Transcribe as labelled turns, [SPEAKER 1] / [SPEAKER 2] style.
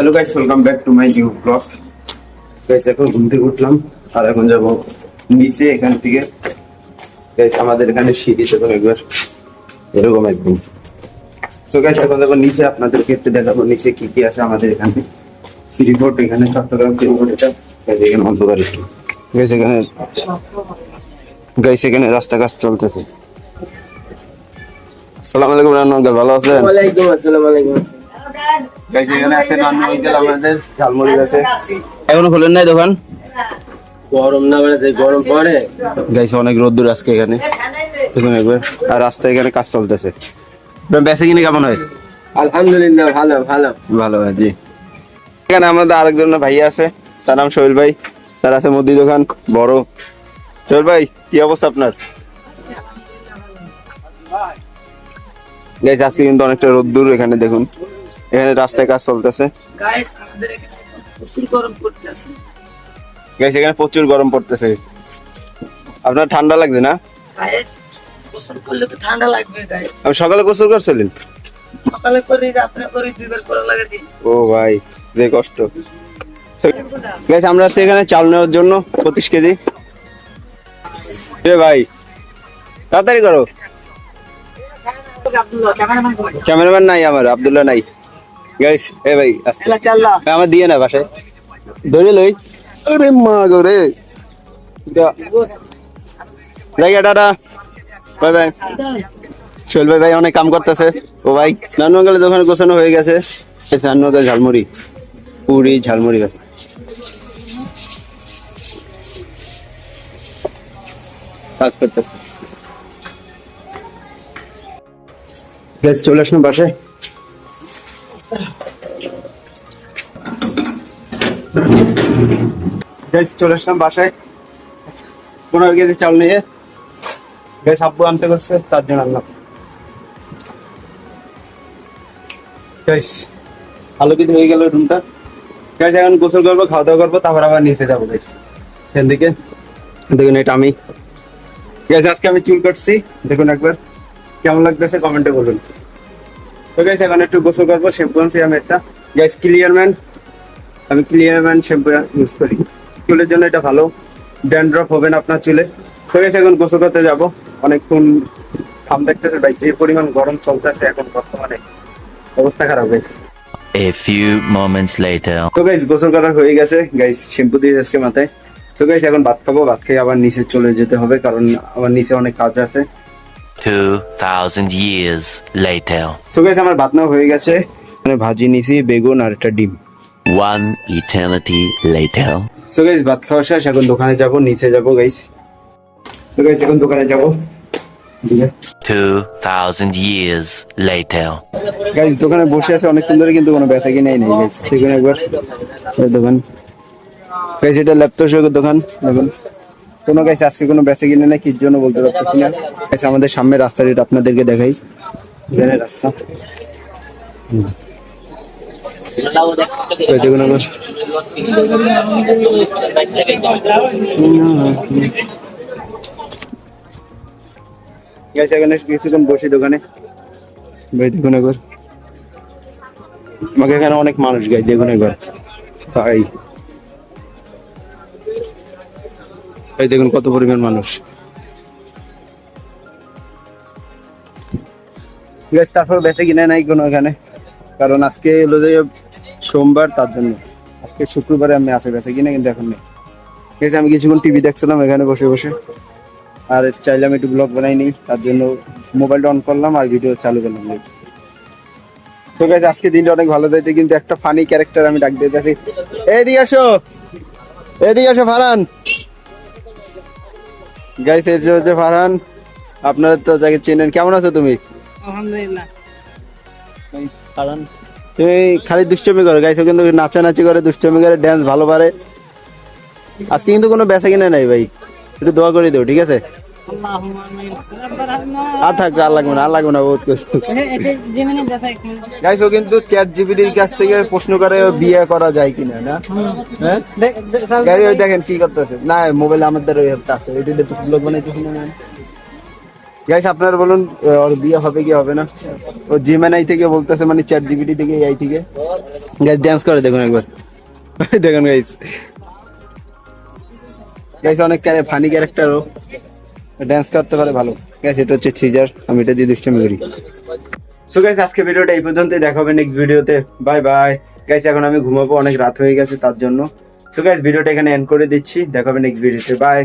[SPEAKER 1] Hello guys welcome back to my new blog guys এখন ঘুম থেকে উঠলাম, আর এখন যাব নিচে এখান থেকে। গাইস আমাদের এখানে সিঁড়ি দেখুন একবার। এরকম একদম। তো গাইস এখন যাব নিচে, আপনাদেরকে একটু দেখাবো নিচে কি কি আছে আমাদের এখানে। রিপোর্ট এখানে, চট্টগ্রাম রিপোর্ট এটা। এখানে অন্ধকার একটু। গাইস এখানে গাইস এখানে রাস্তা কাজ চলতেছে। আসসালামু আলাইকুম রান্না ভালো আছেন?
[SPEAKER 2] ওয়ালাইকুম আসসালাম আসসালাম।
[SPEAKER 1] গাইস এখানে আছে রান্না আমাদের ঝালমুড়ি আছে। এখনও খোলেন নাই দোকান?
[SPEAKER 2] গরম না মানে যে গরম পড়ে।
[SPEAKER 1] অনেক রোদ্দুর আজকে এখানে। দেখুন একবার। আর রাস্তায় এখানে কাজ চলতেছে। বেসে কিনে কেমন হয়?
[SPEAKER 2] আলহামদুলিল্লাহ ভালো ভালো।
[SPEAKER 1] ভালো হয় জি। এখানে আমাদের আরেকজন ভাইয়া আছে তার নাম সোহেল ভাই। তার আছে মুদি দোকান বড়। সোহেল ভাই কি অবস্থা আপনার? গাইছে আজকে কিন্তু অনেকটা রোদ্দুর এখানে দেখুন। এখানে রাস্তায় কাজ চলতেছে।
[SPEAKER 3] গাইস আমাদের এখানে প্রচুর গরম পড়তেছে।
[SPEAKER 1] গাইছে এখানে প্রচুর গরম পড়তেছে। আপনার ঠান্ডা লাগছে না?
[SPEAKER 3] গাইস গোসল করলে তো ঠান্ডা লাগবে গাইস
[SPEAKER 1] আমি সকালে গোসল করছিলেন?
[SPEAKER 3] সকালে করি রাত্রে করি দুইবার করা লাগে দিই
[SPEAKER 1] ও ভাই যে কষ্ট। গাইস আমরা আসছি এখানে চাল নেওয়ার জন্য পঁচিশ কেজি। এ ভাই তাড়াতাড়ি করো। ক্যামেরাম্যান নাই আমার আব্দুল্লাহ নাই। গাইস এ ভাই আসতে। আমার দিয়ে না বাসায়। ধরে লই। আরে মা গো রে। জায়গা টাটা বাই বাই শৈল ভাই ভাই অনেক কাম করতেছে। ও ভাই দোকানে গোছানো হয়ে গেছে। নানুয়াঙ্গাল ঝালমুড়ি। পুরি ঝালমুড়ি গেছে। কাজ করতেছে। চলে আসুন বাসায়। গ্যাস চলে আসলাম বাসায়। পনেরো কেজি চাল নিয়ে। গ্যাস আব্বু আনতে করছে তার জন্য আনলাম। গাইস আলোকিত হয়ে গেল রুমটা গাইস এখন গোসল করব, খাওয়া দাওয়া করব, তারপর আবার নিচে যাব গাইস সেখান থেকে। দেখুন, এটা আমি। গাইস আজকে আমি চুল কাটছি। দেখুন একবার। কেমন লাগতেছে কমেন্টে বলুন। তো গাইস এখন একটু গোসল করব শ্যাম্পু আনছি আমি একটা। গাইস ক্লিয়ার ম্যান আমি ক্লিয়ার ম্যান শ্যাম্পু ইউজ করি। চুলের জন্য এটা ভালো। ড্যান্ড্রফ হবে না আপনার চুলে। তো গাইস এখন গোসল করতে যাব। অনেকক্ষণ ঘাম দেখতেছে ভাই যে পরিমাণ গরম চলতেছে এখন বর্তমানে। অবস্থা খারাপ guys
[SPEAKER 4] A few moments later.
[SPEAKER 1] তো গাইস গোসল করা হয়ে গেছে। গাইস শ্যাম্পু দিয়ে আজকে মাথায়। তো গাইস এখন ভাত খাব। ভাত খেয়ে আবার নিচে চলে যেতে হবে কারণ আমার নিচে অনেক কাজ আছে।
[SPEAKER 4] 2,000 years later.
[SPEAKER 1] তো গাইস আমার ভাত নেওয়া হয়ে গেছে। মানে ভাজি নিছি বেগুন আর একটা ডিম।
[SPEAKER 4] One eternity later.
[SPEAKER 1] তো গাইস ভাত খাওয়া শেষ এখন দোকানে যাব নিচে যাব গাইস তো গাইস এখন দোকানে যাব।
[SPEAKER 4] 2,000 years later.
[SPEAKER 1] গাইস দোকানে বসে আছে অনেকক্ষণ ধরে কিন্তু কোনো বেচা কিনাই নেই গাইস দেখুন একবার। দোকান। গাইস এটা ল্যাপটপের দোকান। দেখুন। কোনো গাইস আজকে কোনো বেচা কিনে নেই কির জন্য বলতে পারতেছি না। গাইস আমাদের সামনে রাস্তা এটা আপনাদেরকে দেখাই। রাস্তা। বসি দোকানে। আমাকে এখানে অনেক মানুষ গাই দেখুন একবার। ভাই এই দেখুন কত পরিমাণ মানুষ। তারপর বেঁচে কিনে নাই কোনো এখানে। কারণ আজকে হলো যে সোমবার, তার জন্য। আজকে শুক্রবারে আমি আসে বেঁচে কিনে, কিন্তু এখন নেই। গেছে আমি কিছুক্ষণ টিভি দেখছিলাম এখানে বসে বসে। আর চাইলাম একটু ব্লগ বানাই নি, তার জন্য মোবাইলটা অন করলাম আর ভিডিও চালু করলাম। তো গাইজ আজকে দিনটা অনেক ভালো যাইতে, কিন্তু একটা ফানি ক্যারেক্টার আমি ডাক দিতেছি। এদিকে আসো! এদিকে আসো, ফারহান! গাইস এই যে হচ্ছে ফারহান আপনারা তো যাকে চেনেন কেমন আছো তুমি?
[SPEAKER 3] আলহামদুলিল্লাহ।
[SPEAKER 1] ফারহান। তুমি খালি দুষ্টমি করো গাইস কিন্তু নাচানাচি করে দুষ্টমি করে ড্যান্স ভালো পারে। আজকে কিন্তু কোনো বেচা কিনা নাই ভাই। একটু দোয়া করে দিও ঠিক আছে? আর লাগবে না, আর লাগবে না ও কিন্তু চ্যাট জিপিটির কাছ থেকে প্রশ্ন করে বিয়ে করা যায় কিনা, না? হ্যাঁ? দেখেন কি করতেছে। না মোবাইল আমাদের গাইস আপনারা বলুন ওর বিয়ে হবে কি হবে না? ও জিমেনাই থেকে বলতেছে মানে চ্যাট জিপিটি থেকে এআই থেকে। গাইস ডান্স করে দেখুন একবার। দেখুন গাইস গাইস অনেক ফানি ক্যারেক্টারও ডান্স করতে পারে ভালো। গাইস এটা হচ্ছে সিজার আমি এটা দিয়ে দুষ্টামি করি। সো গাইস আজকে ভিডিওটা এই পর্যন্তই, দেখা হবে নেক্সট ভিডিওতে। বাই বাই গাইস এখন আমি ঘুমাবো, অনেক রাত হয়ে গেছে তার জন্য। সো গাইস ভিডিওটা এখানে এন্ড করে দিচ্ছি, দেখা হবে নেক্সট ভিডিওতে। বাই